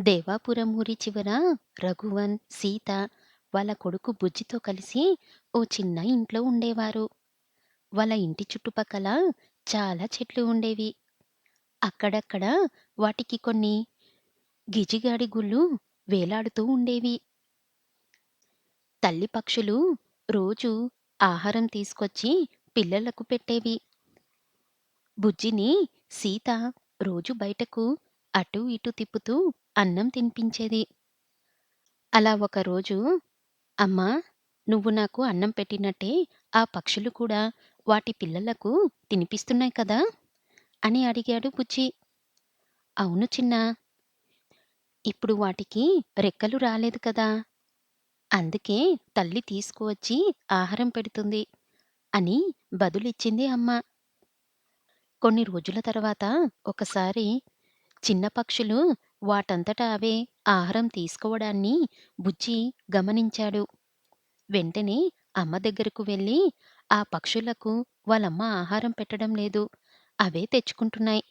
దేవాపురం ఊరి చివర రఘువన్, సీత వాళ్ళ కొడుకు బుజ్జితో కలిసి ఓ చిన్న ఇంట్లో ఉండేవారు. వాళ్ళ ఇంటి చుట్టుపక్కల చాలా చెట్లు ఉండేవి. అక్కడక్కడ వాటికి కొన్ని గిజిగాడి గుళ్ళు వేలాడుతూ ఉండేవి. తల్లి పక్షులు రోజు ఆహారం తీసుకొచ్చి పిల్లలకు పెట్టేవి. బుజ్జిని సీత రోజు బయటకు అటూ ఇటు తిప్పుతూ అన్నం తినిపించేది. అలా ఒకరోజు అమ్మా! నువ్వు నాకు అన్నం పెట్టినట్టే ఆ పక్షులు కూడా వాటి పిల్లలకు తినిపిస్తున్నాయి కదా! అని అడిగాడు బుజ్జి. అవును చిన్నా! ఇప్పుడు వాటికి రెక్కలు రాలేదు కదా! అందుకే తల్లి తీసుకువచ్చి ఆహారం పెడుతుంది అని బదులిచ్చింది అమ్మ. కొన్ని రోజుల తర్వాత ఒకసారి చిన్న పక్షులు వాటంతట అవే ఆహారం తీసుకోవడాన్ని బుజ్జి గమనించాడు. వెంటనే అమ్మ దగ్గరకు వెళ్ళి ఆ పక్షులకు వాళ్ళమ్మ ఆహారం పెట్టడం లేదు. అవే తెచ్చుకుంటున్నాయి.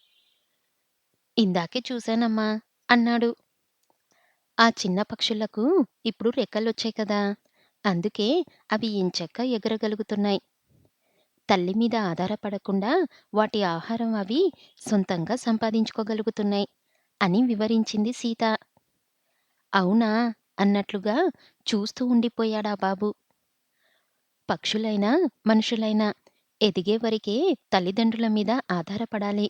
ఇందాకే చూశానమ్మా! అన్నాడు. ఆ చిన్న పక్షులకు ఇప్పుడు రెక్కలొచ్చాయి కదా! అందుకే అవి ఎంచక్కా ఎగరగలుగుతున్నాయి. తల్లి మీద ఆధారపడకుండా వాటి ఆహారం అవి సొంతంగా సంపాదించుకోగలుగుతున్నాయి అని వివరించింది సీత. అవునా! అన్నట్లుగా చూస్తూ ఉండిపోయాడా బాబు. పక్షులైనా, మనుషులైనా ఎదిగే వరకే తల్లిదండ్రుల మీద ఆధారపడాలి.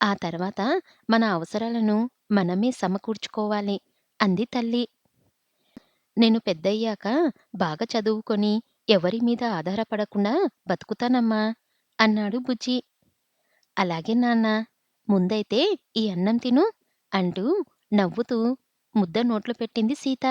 ఆ తర్వాత మన అవసరాలను మనమే సమకూర్చుకోవాలి అంది తల్లి. నేను పెద్దయ్యాక బాగా చదువుకొని ఎవరి మీద ఆధారపడకుండా బతుకుతానమ్మా! అన్నాడు బుజ్జి. అలాగే నాన్నా! ముందైతే ఈ అన్నం తిను అంటూ నవ్వుతూ ముద్ద నోట్లో పెట్టింది సీత.